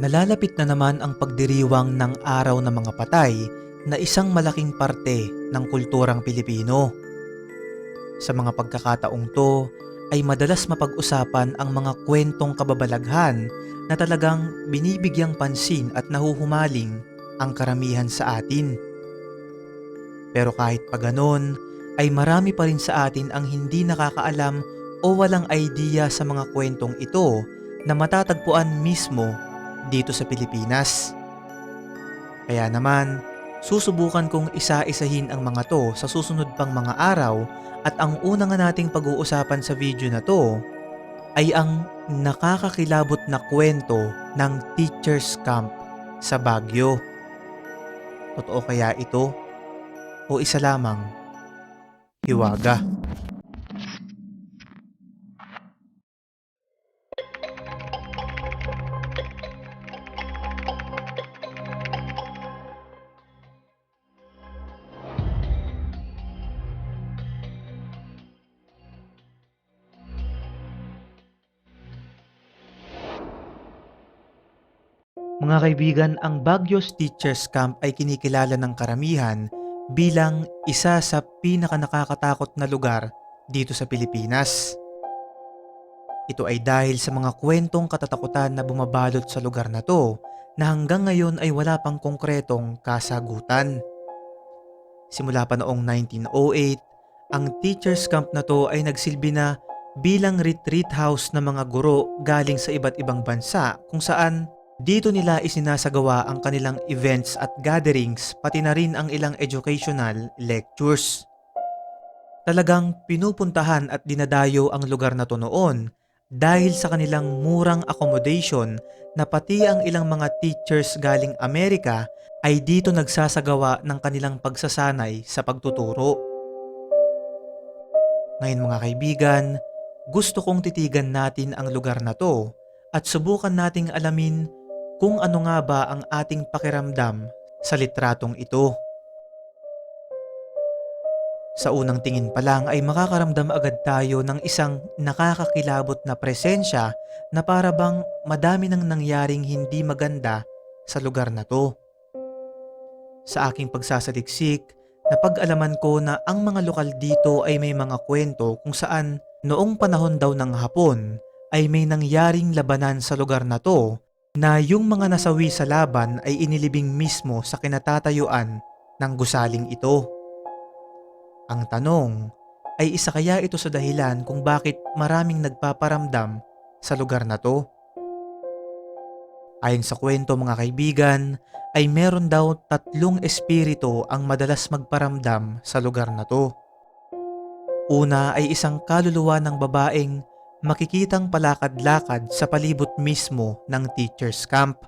Nalalapit na naman ang pagdiriwang ng araw ng mga patay na isang malaking parte ng kulturang Pilipino. Sa mga pagkakataong to ay madalas mapag-usapan ang mga kwentong kababalaghan na talagang binibigyang pansin at nahuhumaling ang karamihan sa atin. Pero kahit pa ganon, ay marami pa rin sa atin ang hindi nakakaalam o walang idea sa mga kwentong ito na matatagpuan mismo dito sa Pilipinas. Kaya naman, susubukan kong isa-isahin ang mga to sa susunod pang mga araw at ang una nga nating pag-uusapan sa video na to ay ang nakakakilabot na kwento ng Teacher's Camp sa Baguio. Totoo kaya ito? O isa lamang? Hiwaga. Mga kaibigan, ang Baguio's Teachers Camp ay kinikilala ng karamihan bilang isa sa pinaka nakakatakot na lugar dito sa Pilipinas. Ito ay dahil sa mga kwentong katatakutan na bumabalot sa lugar na to na hanggang ngayon ay wala pang konkretong kasagutan. Simula pa noong 1908, ang teachers camp na to ay nagsilbi na bilang retreat house ng mga guro galing sa iba't ibang bansa kung saan dito nila isinasagawa ang kanilang events at gatherings pati na rin ang ilang educational lectures. Talagang pinupuntahan at dinadayo ang lugar na to noon dahil sa kanilang murang accommodation na pati ang ilang mga teachers galing Amerika ay dito nagsasagawa ng kanilang pagsasanay sa pagtuturo. Ngayon mga kaibigan, gusto kong titigan natin ang lugar na to at subukan nating alamin kung ano nga ba ang ating pakiramdam sa litratong ito. Sa unang tingin pa lang ay makakaramdam agad tayo ng isang nakakakilabot na presensya na para bang madami nang nangyaring hindi maganda sa lugar na to. Sa aking pagsasaliksik, napag-alaman ko na ang mga lokal dito ay may mga kwento kung saan noong panahon daw ng hapon ay may nangyaring labanan sa lugar na to na yung mga nasawi sa laban ay inilibing mismo sa kinatatayuan ng gusaling ito. Ang tanong ay isa kaya ito sa dahilan kung bakit maraming nagpaparamdam sa lugar na to? Ayon sa kwento mga kaibigan, ay meron daw tatlong espiritu ang madalas magparamdam sa lugar na to. Una ay isang kaluluwa ng babaeng makikitang palakad-lakad sa palibot mismo ng teacher's camp.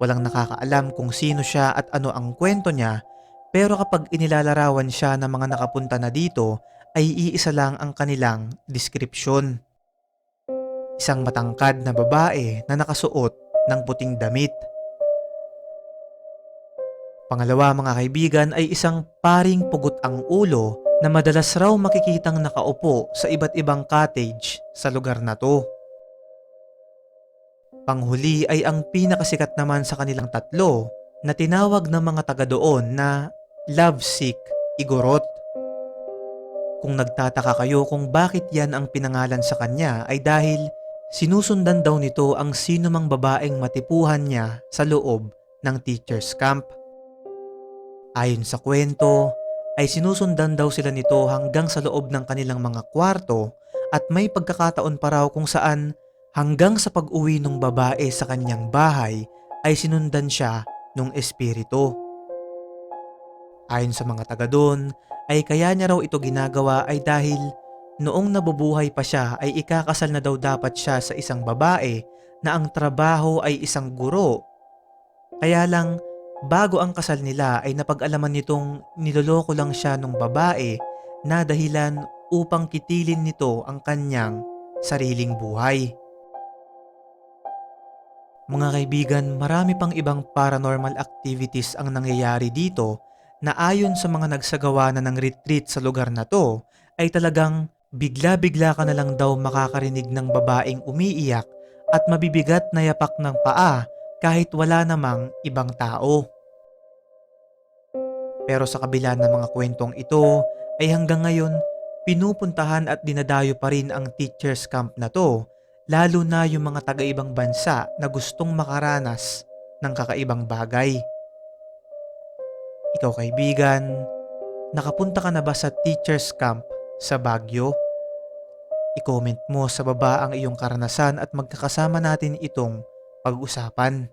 Walang nakakaalam kung sino siya at ano ang kwento niya pero kapag inilalarawan siya ng mga nakapunta na dito ay iisa lang ang kanilang deskripsyon. Isang matangkad na babae na nakasuot ng puting damit. Pangalawa mga kaibigan ay isang paring pugot ang ulo na madalas raw makikitang nakaupo sa iba't ibang cottage sa lugar na to. Panghuli ay ang pinakasikat naman sa kanilang tatlo na tinawag ng mga taga doon na lovesick igorot. Kung nagtataka kayo kung bakit yan ang pinangalan sa kanya ay dahil sinusundan daw nito ang sino mang babaeng matipuhan niya sa loob ng teacher's camp. Ayon sa kwento, ay sinusundan daw sila nito hanggang sa loob ng kanilang mga kwarto at may pagkakataon pa raw kung saan hanggang sa pag-uwi ng babae sa kanyang bahay ay sinundan siya ng espiritu. Ayon sa mga taga doon, ay kaya niya raw ito ginagawa ay dahil noong nabubuhay pa siya ay ikakasal na daw dapat siya sa isang babae na ang trabaho ay isang guro. Kaya lang bago ang kasal nila ay napag-alaman nitong niloloko lang siya ng babae na dahilan upang kitilin nito ang kanyang sariling buhay. Mga kaibigan, marami pang ibang paranormal activities ang nangyayari dito na ayon sa mga nagsagawa na ng retreat sa lugar na to ay talagang bigla-bigla ka na lang daw makakarinig ng babaeng umiiyak at mabibigat na yapak ng paa kahit wala namang ibang tao. Pero sa kabila ng mga kwentong ito ay hanggang ngayon pinupuntahan at dinadayo pa rin ang teachers camp na to lalo na yung mga taga-ibang bansa na gustong makaranas ng kakaibang bagay. Ikaw kaibigan, nakapunta ka na ba sa teachers camp sa Baguio? I-comment mo sa baba ang iyong karanasan at magkakasama natin itong pag-usapan.